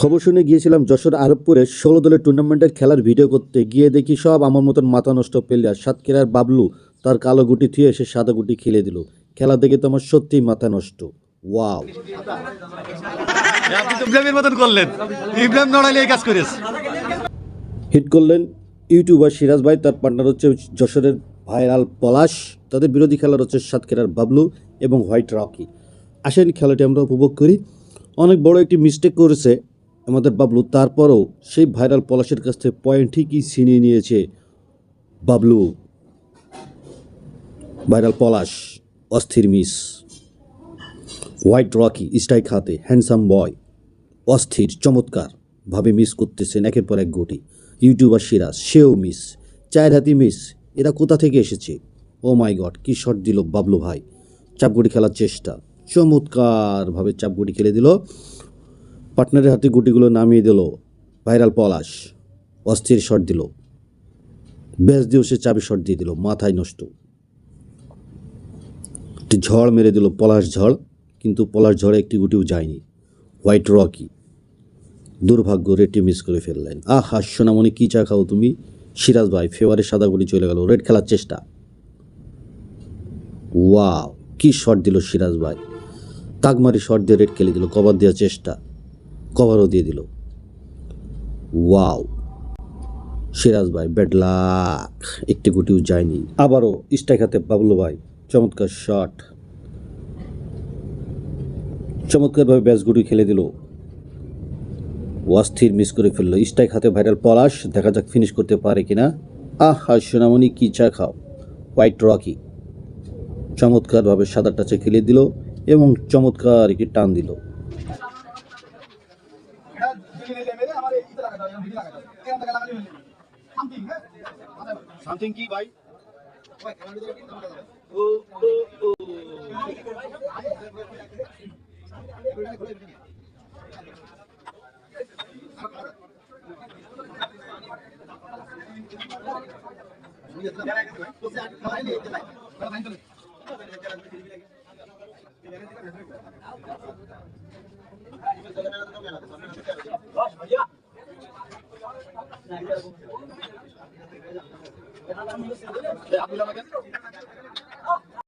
খবর শুনে গিয়েছিলাম যশোর আরবপুরে ষোলো দলের টুর্নামেন্টের খেলার ভিডিও করতে। গিয়ে দেখি সব আমার মতন মাথা নষ্ট প্লেয়ার সাতক্ষীরার বাবলু তার কালো গুটি থুয়ে এসে সাদা গুটি খেলে দিল। খেলা দেখে তো আমার সত্যিই মাথা নষ্ট। ওয়াও ইব্রাহিমের মতন করলেন। ইব্রাহিম নড়াইলে এই কাজ করেছে হিট করলেন ইউটিউবার সিরাজ ভাই তার পার্টনার হচ্ছে যশোরের ভাইরাল পলাশ তাদের বিরোধী খেলার হচ্ছে সাতক্ষীরার বাবলু এবং হোয়াইট রকি। আসেন খেলাটি আমরা উপভোগ করি। অনেক বড় একটি মিস্টেক করেছে আমাদের বাবলু, তারপরেও সেই ভাইরাল পলাশের কাছ থেকে পয়েন্ট ঠিকই ছিনিয়ে নিয়েছে বাবলু। ভাইরাল পলাশ, অস্থির মিস। হোয়াইট রকি, স্ট্রাইক হাতে, হ্যান্ডসাম বয়। অস্থির, চমৎকার। ভাবে মিস করতেছেন একের পর এক গোটি ইউটিউবার সিরাজ, সেও মিস। চায়ের হাতি মিস, এরা কোথা থেকে এসেছে? ও মাই গড, কি শট দিল বাবলু ভাই। চাপগুটি খেলার চেষ্টা। চমৎকারভাবে চাপগুটি খেলে দিল। পার্টনারের হাতে গুটিগুলো নামিয়ে দিল, ভাইরাল পলাশ, অস্থির শট দিল। ব্যাস দিয়েও সে চাবি শট দিয়ে দিল, মাথায় নষ্ট। একটি ঝড় মেরে দিল পলাশ ঝড়, কিন্তু পলাশ ঝড়ে একটি গুটিও যায়নি। হোয়াইট রকি, দুর্ভাগ্য রেডটি মিস করে ফেললেন। আহা সোনামণি কী চা খাও তুমি? সিরাজ ভাই, ফেভারে সাদা গুটি চলে গেল, রেড খেলার চেষ্টা। ওয়াও, কি শট দিল সিরাজ ভাই। তাকমারি শট দিয়ে রেড খেলে দিল, কভার দেওয়ার চেষ্টা। কভারও দিয়ে দিল। ওয়াও। সিরাজ ভাই, ব্যাড লাক। একটি গুটিও যায়নি। আবারও স্ট্রাইক হাতে বাবলু ভাই, চমৎকার শট। চমৎকারভাবে ব্যাস গুটি খেলে দিল। অস্থির মিস করে ফেলল। স্ট্রাইক হাতে ভাইরাল পলাশ। দেখা যাক ফিনিশ করতে পারে কিনা। আহা সোনামণি, কি চা খাও। White Rocky. চমৎকারভাবে সাদা টাচে খেলে দিল এবং চমৎকার একটি টান দিল। समथिंग की भाई। ओ ओ ओ আপনি